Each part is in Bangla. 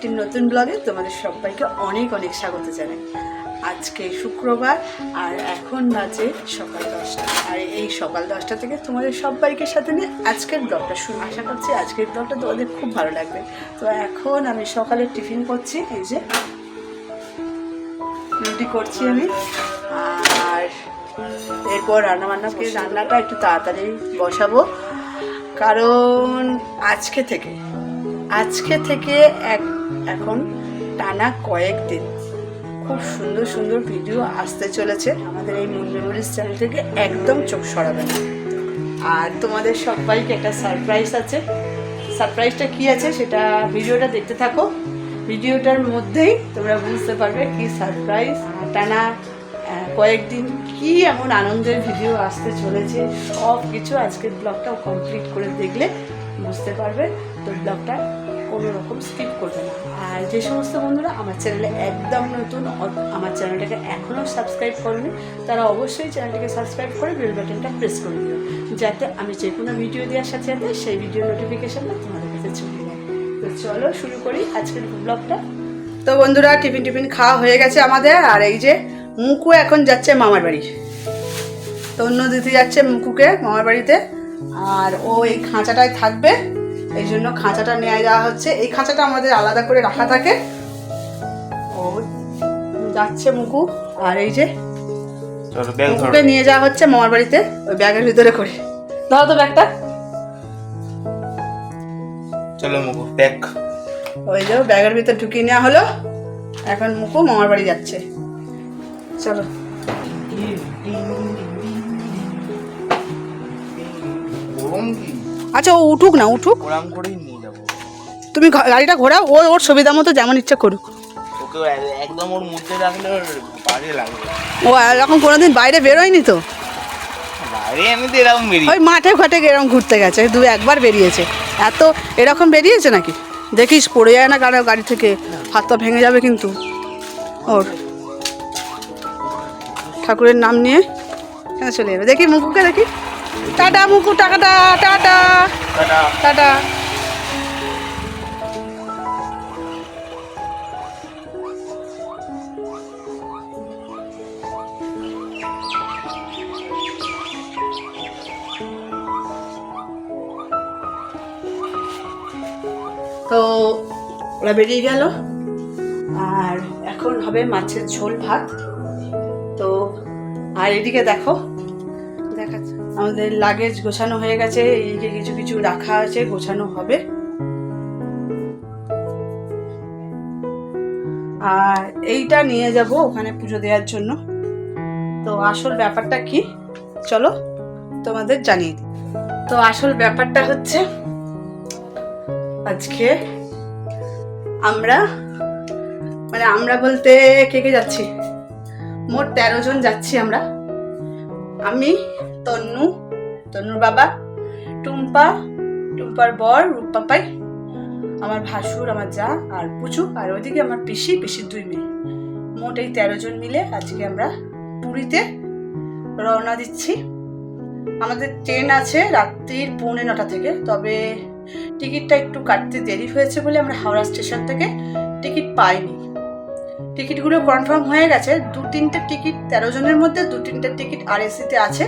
একটি নতুন ব্লগে তোমাদের সবাইকে অনেক অনেক স্বাগত জানাই। আজকে শুক্রবার আর এখন বাজে সকাল দশটা। আর এই সকাল দশটা থেকে তোমাদের সবাইকে সাথে নিয়ে আজকের ব্লগটা শুরু। আশা করছি আজকের ব্লগটা তোমাদের খুব ভালো লাগবে। তো এখন আমি সকালে টিফিন করছি, এই যে রুটি করছি আমি। আর এরপর রান্না বান্না করে রান্নাটা একটু তাড়াতাড়ি বসাবো। কারণ আজকে থেকে আজকে থেকে এক এখন টানা কয়েকদিন খুব সুন্দর সুন্দর ভিডিও আসতে চলেছে। আমাদের এই মুন চ্যানেল থেকে একদম চোখ সরাবে না। আর তোমাদের সবাইকে একটা সারপ্রাইজ আছে। সারপ্রাইজটা কি আছে সেটা ভিডিওটা দেখতে থাকো। ভিডিওটার মধ্যেই তোমরা বুঝতে পারবে কি সারপ্রাইজ টানা কয়েকদিন কি এমন আনন্দের ভিডিও আসতে চলেছে। সব কিছু আজকের ব্লগটাও কমপ্লিট করে দেখলে বুঝতে পারবে। তো ব্লগটা কোনো রকম স্কিপ করবে না। আর যে সমস্ত বন্ধুরা আমার চ্যানেলে একদম নতুন আমার চ্যানেলটাকে এখনও সাবস্ক্রাইব করেনি, তারা অবশ্যই চ্যানেলটাকে সাবস্ক্রাইব করে বেল বাটনটা প্রেস করে দিও, যাতে আমি যে কোনো ভিডিও দেওয়ার সাথে সাথে সেই ভিডিও নোটিফিকেশনটা তোমাদের কাছে চলে যায়। তো চলো শুরু করি আজকের ব্লগটা তো বন্ধুরা, টিফিন টিফিন খাওয়া হয়ে গেছে আমাদের, আর এই যে মুকু এখন যাচ্ছে মামার বাড়ি। তো অন্য দিদি যাচ্ছে মুকুকে মামার বাড়িতে, আর ও এই খাঁচাটায় থাকবে। এই জন্য খাঁচাটা নিয়ে যাওয়া হচ্ছে। এই খাঁচাটা আমাদের আলাদা করে রাখা থাকে। ও যাচ্ছে মুকু। আর এই যে মুকুকে নিয়ে যাওয়া হচ্ছে মামার বাড়িতে ওই ব্যাগের ভিতরে করে। ধরো তো ব্যাগটা। চলো মুকু ব্যাগ ওই যে ব্যাগের ভিতরে ঢুকিয়ে নেওয়া হলো। এখন মুকু মামার বাড়ি যাচ্ছে। চলো। গরম কি? আচ্ছা ও উঠুক না উঠুক। ওরাম করেই নিয়ে যাব। তুমি গাড়িটা ঘোরাও ও ওর সুবিধা মতো যেমন ইচ্ছা করুক। ওকে একদম ওর মধ্যে রাখলে ওর বাজে লাগবে। ও এরকম কোনোদিন বাইরে বেরোয়নি তো? বাইরে এরকম বেরিয়ে ওই মাঠে ঘাটে এরকম ঘুরতে গেছে দু একবার বেরিয়েছে। এত এরকম বেরিয়েছে নাকি? দেখিস পড়ে যায় না গাড়ি গাড়ি থেকে। হাত পা ভেঙে যাবে কিন্তু। ওর। ঠাকুরের নাম নিয়ে এখানে চলে যাবে। দেখি মুকুকে দেখি। টাটা মুকু টাকাটা টাটা। টাটা। টাটা। তো ওরা বেরিয়ে গেল। আর এখন হবে মাছের ঝোল ভাত। তো আর এদিকে দেখো আমাদের লাগেজ গোছানো হয়ে গেছে এইদিকে কিছু কিছু রাখা আছে, গোছানো হবে। আর এইটা নিয়ে যাব ওখানে পুজো দেওয়ার জন্য। তো আসল ব্যাপারটা কি? চলো তোমাদের জানিয়ে দিই। তো আসল ব্যাপারটা হচ্ছে, আজকে আমরা মানে আমরা বলতে কে কে যাচ্ছি? মোট তেরো জন যাচ্ছি আমরা। আমি, তন্নু, তন্নুর বাবা, টুম্পা, টুম্পার বর, রূপপাপাই, আমার ভাসুর, আমার যা, আর পুচু, আর ওইদিকে আমার পিসি, পিসির দুই মেয়ে। মোট এই তেরো জন মিলে আজকে আমরা পুরীতে রওনা দিচ্ছি। আমাদের ট্রেন আছে রাত্রির পৌনে নটা থেকে, তবে টিকিটটা একটু কাটতে দেরি হয়েছে বলে আমরা হাওড়া স্টেশন থেকে টিকিট পাইনি। টিকিটগুলো কনফার্ম হয়ে গেছে। দু তিনটে টিকিট, তেরো জনের মধ্যে দু তিনটে টিকিট আর এসিতে আছে।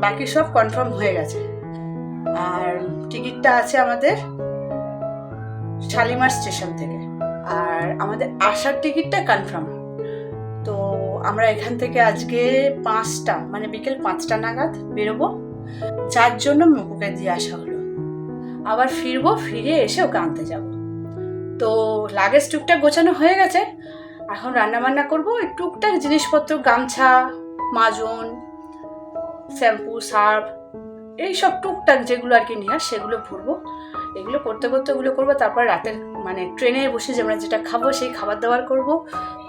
বাকি সব কনফার্ম হয়ে গেছে। আর টিকিটটা আছে আমাদের শালিমার স্টেশন থেকে। আর আমাদের আসার টিকিটটা কনফার্ম। তো আমরা এখান থেকে আজকে পাঁচটা মানে বিকেল পাঁচটা নাগাদ বেরোবো। যার জন্য মুকুকে দিয়ে আসা হলো। আবার ফিরবো, ফিরে এসে ওকে আনতে যাব। তো লাগেজ টুকটাক গোছানো হয়ে গেছে। এখন রান্না বান্না করব ওই টুকটাক জিনিসপত্র, গামছা, মাজন, শ্যাম্পু, সার্ফ এই সব টুকটাক যেগুলো আর কি নিয়ে সেগুলো ভরবো। এগুলো করতে করতে ওগুলো করব, তারপর রাতের মানে ট্রেনে বসে যে আমরা যেটা খাব সেই খাবার দাবার করব।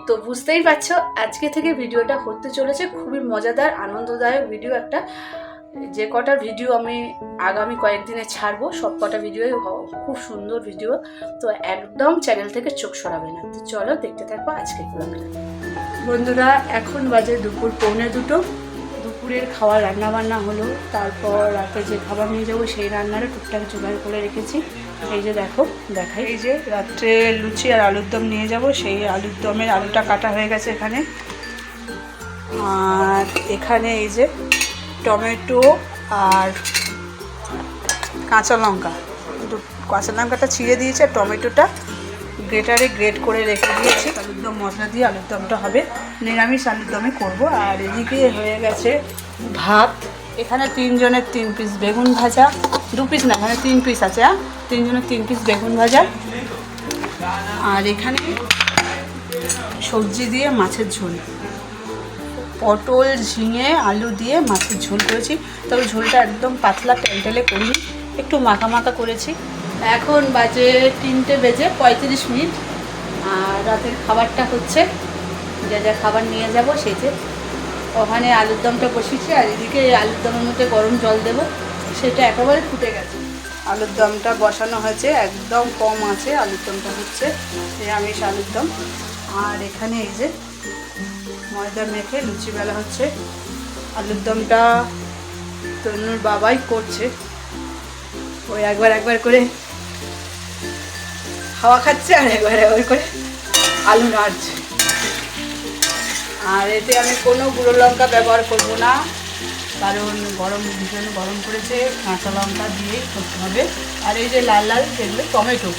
তো বুঝতেই পারছ, আজকে থেকে ভিডিওটা হতে চলেছে। খুবই মজাদার, আনন্দদায়ক ভিডিও একটা। যে কটা ভিডিও আমি আগামী কয়েকদিনে ছাড়বো, সব কটা ভিডিওই খুব সুন্দর ভিডিও তো একদম চ্যানেল থেকে চোখ সরাবে না। তো চলো দেখতে থাকব আজকে বন্ধুরা, এখন বাজে দুপুর, পৌনে দুটো। দুপুরের খাওয়া রান্না বান্না হলো। তারপর রাতে যে খাবার নিয়ে যাব, সেই রান্নারও টুকটাক জোগাড় করে রেখেছি। এই যে দেখো, দেখাই। এই যে রাত্রে লুচি আর আলুর দম নিয়ে যাব। সেই আলুর দমের আলুটা কাটা হয়ে গেছে এখানে। আর এখানে এই যে টমেটো আর কাঁচা লঙ্কা। একটু কাঁচা লঙ্কাটা ছিঁড়ে দিয়েছি আর টমেটোটা গ্রেটারে গ্রেট করে রেখে দিয়েছি। আলুর দম মশলা দিয়ে আলুর দমটা হবে। নিরামিষ আলুর দমে করব। আর এদিকে হয়ে গেছে ভাত। এখানে তিনজনের তিন পিস বেগুন ভাজা। দু পিস না, এখানে তিন পিস আছে হ্যাঁ তিনজনের তিন পিস বেগুন ভাজা। আর এখানে সবজি দিয়ে মাছের ঝোল। পটল, ঝিঙে, আলু দিয়ে মাছের ঝোল করেছি। তবে ঝোলটা একদম পাতলা টেলটেলে করিনি, একটু মাখা মাখা করেছি। এখন বাজে তিনটে বেজে পঁয়ত্রিশ মিনিট। আর রাতের খাবারটা হচ্ছে, যা যা খাবার নিয়ে যাব সেতে ওখানে আলুর দমটা বসিয়েছি, আর এদিকে আলুর দমের মধ্যে গরম জল দেবো, সেটা একেবারে ফুটে গেছে। আলুর দমটা বসানো হয়েছে, একদম কম আছে আলুর দমটা হচ্ছে নিরামিষ আলুর দম। আর এখানে এই যে ময়দা মেখে লুচি বেলা হচ্ছে। আলুর দমটা তনুর বাবাই করছে। ওই একবার একবার করে হাওয়া খাচ্ছে আর একবার একবার করে আলু নাড়ছে। আর এতে আমি কোনো গুঁড়ো লঙ্কা ব্যবহার করব না, কারণ গরম ভীষণ গরম করেছে কাঁচা লঙ্কা দিয়েই করতে হবে। আর এই যে লাল লাল যেগুলো টমেটো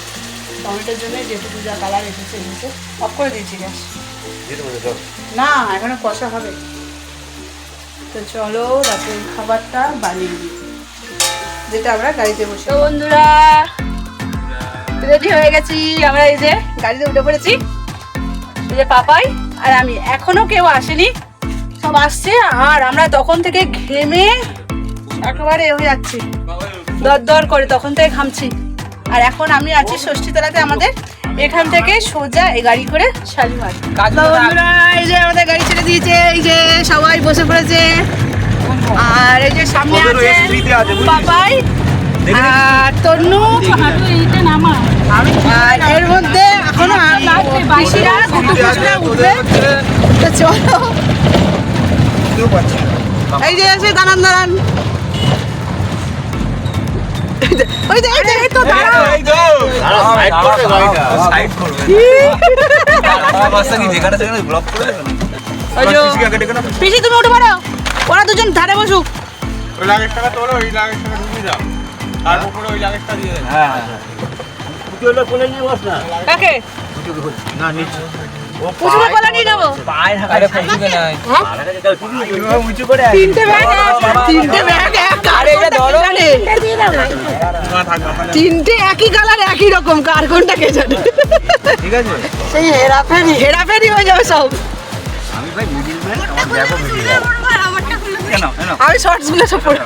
টমেটোর জন্য যেটুকু যা কালার এসেছে এসেছে অফ করে দিয়েছি গ্যাস না এখনও কষা হবে। তো চলো রাতের খাবারটা বানিয়ে দিই যেটা আমরা গাড়িতে বসে তো বন্ধুরা রেডি হয়ে গেছি। আমরা এই যে গাড়িতে উঠে পড়েছি। এই যে পাপাই আর আমি। এখনও কেউ আসেনি। সব আসছে আর আমরা তখন থেকে ঘেমে একেবারে এ হয়ে যাচ্ছি। দর দর করে তখন থেকে ঘামছি। আর এখন আমি আছি ষষ্ঠী ষষ্ঠীতলাতে আমাদের এখান থেকে সোজা এই গাড়ি করে শালিমার। এই যে আমাদের গাড়ি ছেড়ে দিয়েছে এই যে সবাই বসে পড়েছে। আর এই যে সামনে আছে পাপাই আর তন্নু। আর এর মধ্যে এখনও পিসিরা উঠবে। তো চলো। এই যে এসে দাঁড়ান দাঁড়ান। ওই যে এই যে এই তো দাঁড়াও ওই যে পিসি তুমি উঠে পড়ো ওরা দুজন ধারে বসুক ওই লাগেজ টাকা তোলো ওই লাগেজ টাকা ঢুকিয়ে দাও তার উপরে ওই লাগেজটা দিয়ে হ্যাঁ কাকে ওটা কোলে নিয়ে তিনটে ব্যাগ ব্যাগ একই কালার একই রকম। কার কোনটা কে জানে? ঠিক আছে সেই হেরাফেরি। হেরাফেরি হয়ে যাবে সব। আমি ভাই মিডিল ম্যান আমার দেখো মিডিল কেন কেন? আমি শর্টসগুলো সব পরে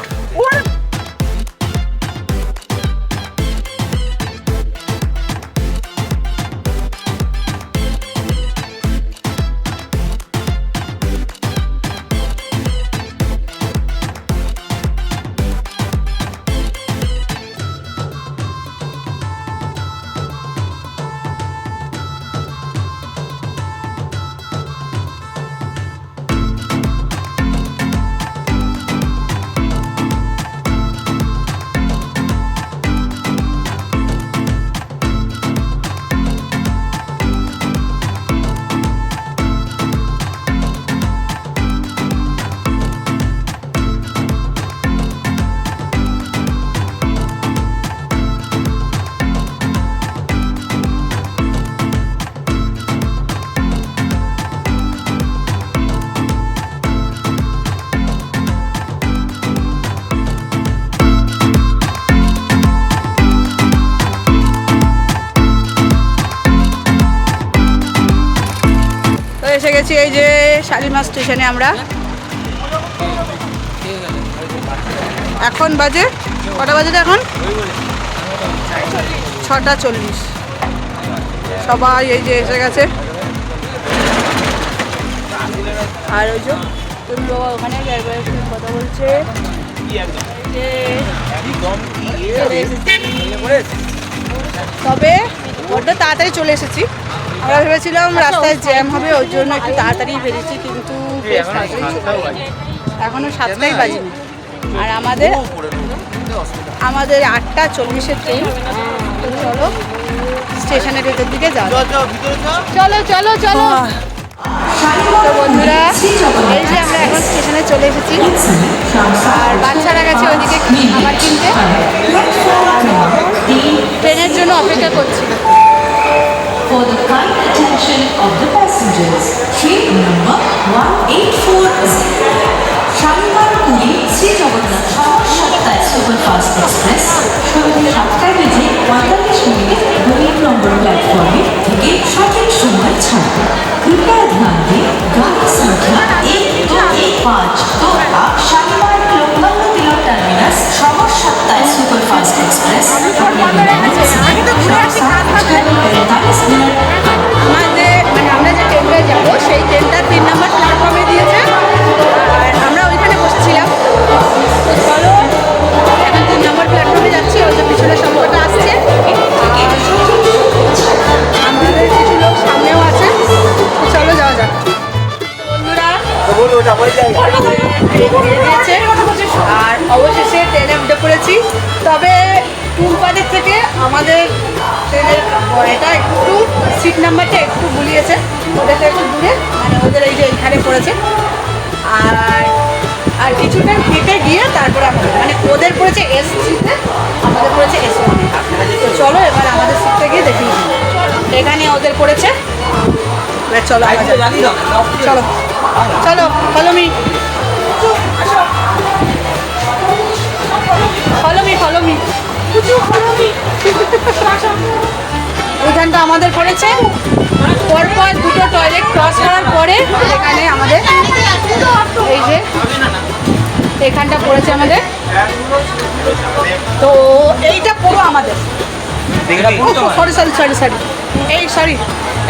তো এসে গেছি এই যে শালিমা স্টেশনে আমরা। এখন বাজে? কটা বাজে এখন? ছটা চল্লিশ। সবাই এই যে এসে গেছে। আর ওই যে তুমি বাবা, ওখানে কথা বলছে। তবে বড্ড তাড়াতাড়ি চলে এসেছি। আমরা ভেবেছিলাম রাস্তায় জ্যাম হবে, ওই জন্য একটু তাড়াতাড়ি বেরিয়েছি, কিন্তু। এখনও সাতটাই বাজেনি। আর আমাদের আমাদের আটটা চল্লিশের ট্রেন চলো, স্টেশনের ভেতর দিকে যাও চলো চলো চলো। তো বন্ধুরা, এই যে আমরা এখন স্টেশনে চলে এসেছি। আর বাচ্চারা গেছে ওইদিকে খাবার কিনতে ট্রেনের জন্য অপেক্ষা করছি। attention of the passengers, train number 184 Shalimar Puri Shri Jagannath শহর সাতটায় সুপারফাস্ট এক্সপ্রেস সন্ধ্যে সাতটায় বেজে পঁয়তাল্লিশ মিনিটে দুই নম্বর প্ল্যাটফর্মে থেকে সঠিক সময় ছাড়বে कृपया ध्यान दें गाड़ी संख्या एक दो एक पाँच दो आठ शालीमार लोकमान्य तिलक टर्मिनस শহর সাতটায় সুপারফাস্ট এক্সপ্রেস চলো। চলো চলো follow me follow me follow me এখানটা আমাদের পড়েছে পরপর দুটো টয়লেট ক্রস করার পরে এখানে আমাদের এই যে এখানটা পড়েছে আমাদের। তো এইটা পুরো আমাদের। সরি সরি সরি সরি এই সরি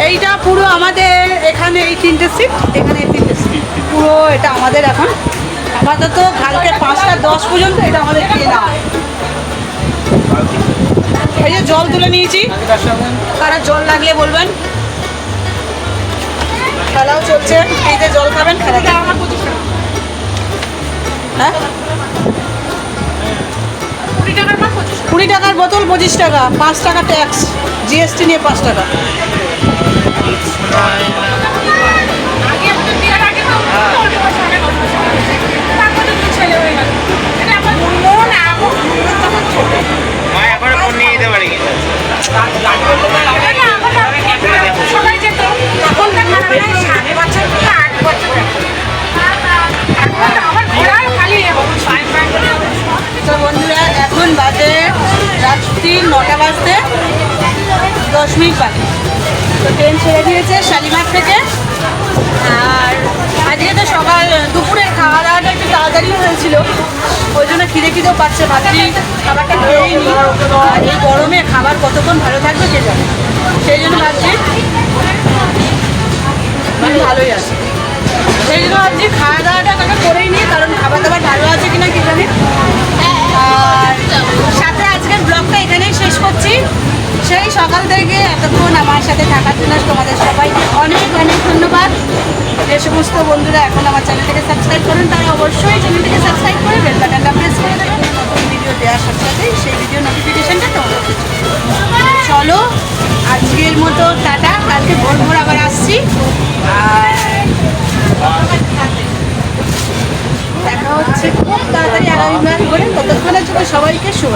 এইটা পুরো আমাদের এখানে এই তিনটে সিট এখানে এই তিনটে সিট পুরো এটা আমাদের এখন। আপাতত কালকে পাঁচটা দশ পর্যন্ত এটা আমাদের এই যে জল তুলে নিয়েছি। কারা জল লাগলে বলবেন? খেলাও চলছে। এই যে জল খাবেন হ্যাঁ কুড়ি টাকার বোতল, পঁচিশ টাকা। পাঁচ টাকা ট্যাক্স জিএসটি নিয়ে পাঁচ টাকা। মা ওই জন্য খিদে খিদেও পাচ্ছে, ভাবছি খাবারটা খেয়েই নি। এই গরমে খাবার কতক্ষণ ভালো থাকবে কে জানে সেই জন্য ভাবছি মানে ভালোই আছে। সেই জন্য ভাবছি খাওয়া দাওয়াটা তাকে করেই নিই কারণ খাবার দাবার ভালো আছে কিনা কি জানি। আর সাথে আজকের ব্লগটা এখানেই শেষ করছি। সেই সকাল থেকে এতক্ষণ আমার সাথে থাকার জন্য তোমাদের সবাইকে অনেক অনেক ধন্যবাদ। যে সমস্ত বন্ধুরা এখন আমার চ্যানেলটাকে সাবস্ক্রাইব করেন, তারা অবশ্যই চ্যানেলটাকে আজকের মতো, টাটা। কালকে ভোর ভোর আবার আসছি। আর দেখা হচ্ছে খুব তাড়াতাড়ি আগামী বার করে ততক্ষণের জন্য সবাইকে শুভ